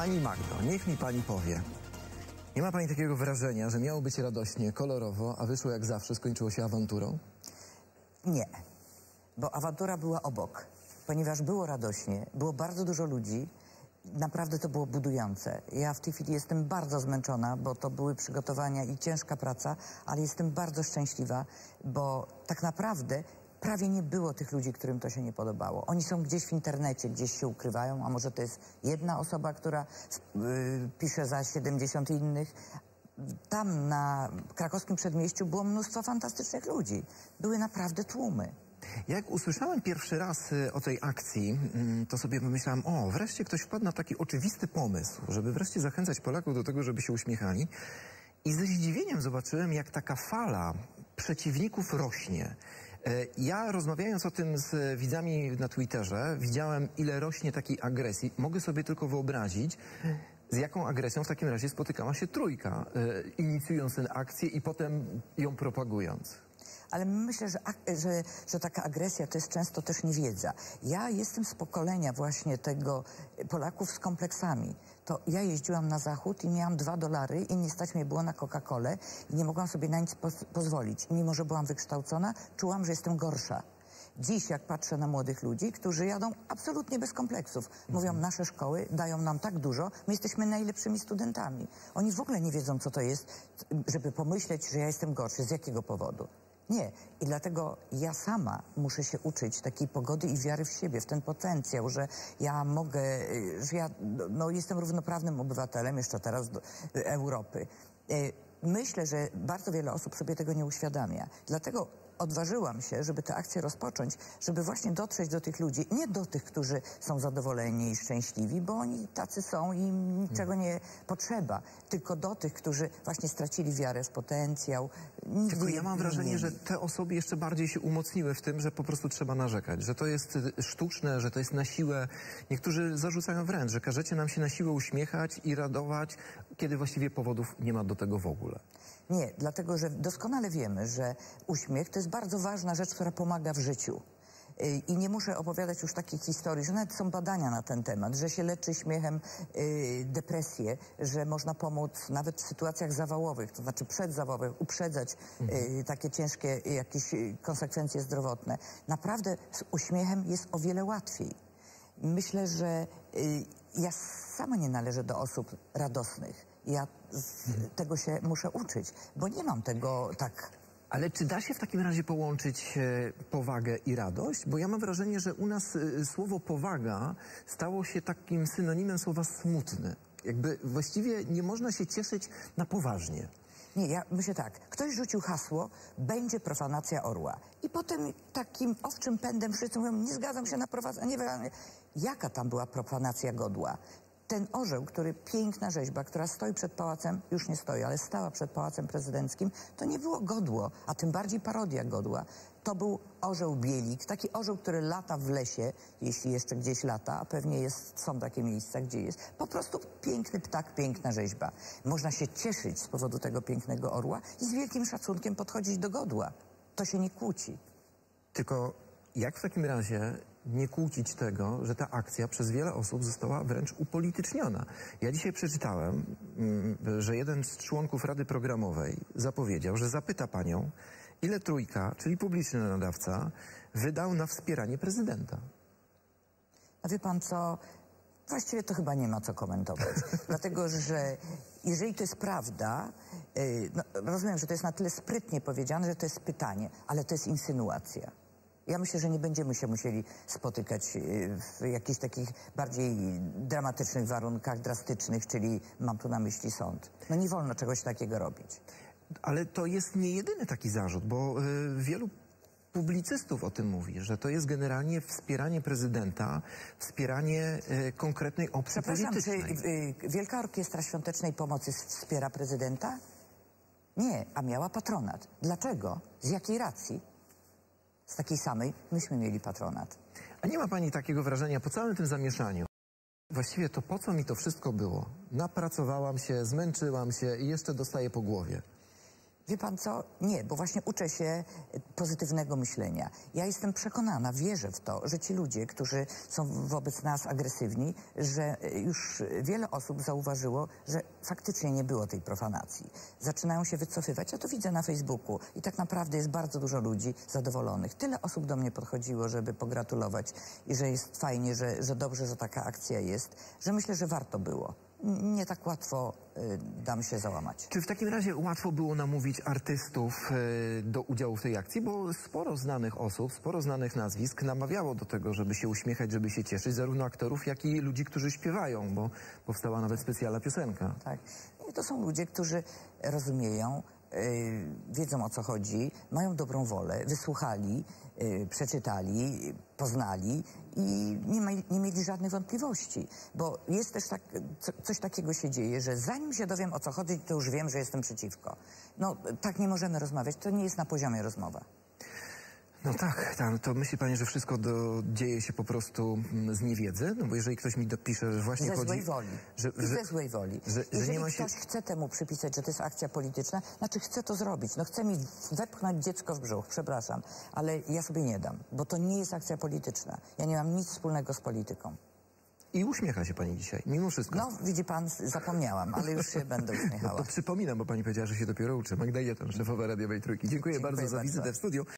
Pani Magdo, niech mi pani powie. Nie ma pani takiego wrażenia, że miało być radośnie, kolorowo, a wyszło jak zawsze, skończyło się awanturą? Nie, bo awantura była obok, ponieważ było radośnie, było bardzo dużo ludzi. Naprawdę to było budujące. Ja w tej chwili jestem bardzo zmęczona, bo to były przygotowania i ciężka praca, ale jestem bardzo szczęśliwa, bo tak naprawdę prawie nie było tych ludzi, którym to się nie podobało. Oni są gdzieś w internecie, gdzieś się ukrywają, a może to jest jedna osoba, która yy, pisze za 70 innych. Tam na krakowskim przedmieściu było mnóstwo fantastycznych ludzi. Były naprawdę tłumy. Jak usłyszałem pierwszy raz y, o tej akcji, mm, to sobie pomyślałem, o, wreszcie ktoś wpadł na taki oczywisty pomysł, żeby wreszcie zachęcać Polaków do tego, żeby się uśmiechali. I ze zdziwieniem zobaczyłem, jak taka fala przeciwników rośnie. E, Ja rozmawiając o tym z widzami na Twitterze, widziałem ile rośnie takiej agresji. Mogę sobie tylko wyobrazić, z jaką agresją w takim razie spotykała się trójka, e, inicjując tę akcję i potem ją propagując. Ale myślę, że, że, że taka agresja to jest często też niewiedza. Ja jestem z pokolenia właśnie tego e, Polaków z kompleksami. To ja jeździłam na zachód i miałam dwa dolary i nie stać mnie było na Coca-Colę i nie mogłam sobie na nic poz- pozwolić. Mimo, że byłam wykształcona, czułam, że jestem gorsza. Dziś, jak patrzę na młodych ludzi, którzy jadą absolutnie bez kompleksów, mówią, nasze szkoły dają nam tak dużo, my jesteśmy najlepszymi studentami. Oni w ogóle nie wiedzą, co to jest, żeby pomyśleć, że ja jestem gorszy. Z jakiego powodu? Nie. I dlatego ja sama muszę się uczyć takiej pogody i wiary w siebie, w ten potencjał, że ja mogę, y, że ja no, jestem równoprawnym obywatelem jeszcze teraz do, y, Europy. Y, Myślę, że bardzo wiele osób sobie tego nie uświadamia. Dlatego odważyłam się, żeby tę akcję rozpocząć, żeby właśnie dotrzeć do tych ludzi, nie do tych, którzy są zadowoleni i szczęśliwi, bo oni tacy są i niczego nie potrzeba, tylko do tych, którzy właśnie stracili wiarę w potencjał. Tylko ja mam nie wrażenie, że te osoby jeszcze bardziej się umocniły w tym, że po prostu trzeba narzekać, że to jest y, sztuczne, że to jest na siłę. Niektórzy zarzucają wręcz, że każecie nam się na siłę uśmiechać i radować, kiedy właściwie powodów nie ma do tego w ogóle. Nie, dlatego że doskonale wiemy, że uśmiech to jest bardzo ważna rzecz, która pomaga w życiu. Y, I nie muszę opowiadać już takich historii, że nawet są badania na ten temat, że się leczy śmiechem y, depresję, że można pomóc nawet w sytuacjach zawałowych, to znaczy przedzawałowych, uprzedzać y, takie ciężkie jakieś konsekwencje zdrowotne. Naprawdę z uśmiechem jest o wiele łatwiej. Myślę, że ja sama nie należę do osób radosnych. Ja z tego się muszę uczyć, bo nie mam tego tak. Ale czy da się w takim razie połączyć e, powagę i radość? Bo ja mam wrażenie, że u nas e, słowo powaga stało się takim synonimem słowa smutny. Jakby właściwie nie można się cieszyć na poważnie. Nie, ja myślę tak. Ktoś rzucił hasło, będzie profanacja orła. I potem takim owczym pędem wszyscy mówią, nie zgadzam się na profanację. Nie, jaka tam była profanacja godła? Ten orzeł, który, piękna rzeźba, która stoi przed pałacem, już nie stoi, ale stała przed pałacem prezydenckim, to nie było godło, a tym bardziej parodia godła. To był orzeł bielik, taki orzeł, który lata w lesie, jeśli jeszcze gdzieś lata, a pewnie jest, są takie miejsca, gdzie jest. Po prostu piękny ptak, piękna rzeźba. Można się cieszyć z powodu tego pięknego orła i z wielkim szacunkiem podchodzić do godła. To się nie kłóci. Tylko jak w takim razie nie kłócić tego, że ta akcja przez wiele osób została wręcz upolityczniona? Ja dzisiaj przeczytałem, mm, że jeden z członków Rady Programowej zapowiedział, że zapyta panią, ile trójka, czyli publiczny nadawca, wydał na wspieranie prezydenta. A wie pan co? Właściwie to chyba nie ma co komentować. Dlatego, że jeżeli to jest prawda, yy, no, rozumiem, że to jest na tyle sprytnie powiedziane, że to jest pytanie, ale to jest insynuacja. Ja myślę, że nie będziemy się musieli spotykać yy, w jakichś takich bardziej dramatycznych warunkach, drastycznych, czyli mam tu na myśli sąd. No nie wolno czegoś takiego robić. Ale to jest nie jedyny taki zarzut, bo y, wielu publicystów o tym mówi, że to jest generalnie wspieranie prezydenta, wspieranie y, konkretnej opcji Przepraszam, czy politycznej. y, Wielka Orkiestra Świątecznej Pomocy wspiera prezydenta? Nie, a miała patronat. Dlaczego? Z jakiej racji? Z takiej samej myśmy mieli patronat. A nie ma pani takiego wrażenia po całym tym zamieszaniu? Właściwie to po co mi to wszystko było? Napracowałam się, zmęczyłam się i jeszcze dostaję po głowie. Wie pan co? Nie, bo właśnie uczę się pozytywnego myślenia. Ja jestem przekonana, wierzę w to, że ci ludzie, którzy są wobec nas agresywni, że e, już wiele osób zauważyło, że faktycznie nie było tej profanacji. Zaczynają się wycofywać. Ja to widzę na Facebooku i tak naprawdę jest bardzo dużo ludzi zadowolonych. Tyle osób do mnie podchodziło, żeby pogratulować i że jest fajnie, że, że dobrze, że taka akcja jest, że myślę, że warto było. Nie tak łatwo y, dam się załamać. Czy w takim razie łatwo było namówić artystów e, do udziału w tej akcji? Bo sporo znanych osób, sporo znanych nazwisk namawiało do tego, żeby się uśmiechać, żeby się cieszyć, zarówno aktorów, jak i ludzi, którzy śpiewają, bo powstała nawet specjalna piosenka. Tak. I to są ludzie, którzy rozumieją, y, wiedzą o co chodzi, mają dobrą wolę, wysłuchali, y, przeczytali, poznali i nie, ma, nie mieli żadnych wątpliwości. Bo jest też tak, co, coś takiego się dzieje, że zanim się dowiem o co chodzi, to już wiem, że jestem przeciwko. No tak nie możemy rozmawiać, to nie jest na poziomie rozmowa. No tak, tak, to myśli pani, że wszystko do, dzieje się po prostu mm, z niewiedzy? No bo jeżeli ktoś mi dopisze, że właśnie Ze chodzi... złej woli. Że, że, ze złej woli. że- że Jeżeli nie ma się- ktoś chce temu przypisać, że to jest akcja polityczna, znaczy chce to zrobić. No chce mi wepchnąć dziecko w brzuch, przepraszam, ale ja sobie nie dam, bo to nie jest akcja polityczna. Ja nie mam nic wspólnego z polityką. I uśmiecha się pani dzisiaj, mimo wszystko. No, widzi pan, zapomniałam, ale już się będę No uśmiechała. to przypominam, bo pani powiedziała, że się dopiero uczy. Magda Jeton, szefowa radiowej trójki. Dziękuję, Dziękuję bardzo za bardzo. wizytę w studiu.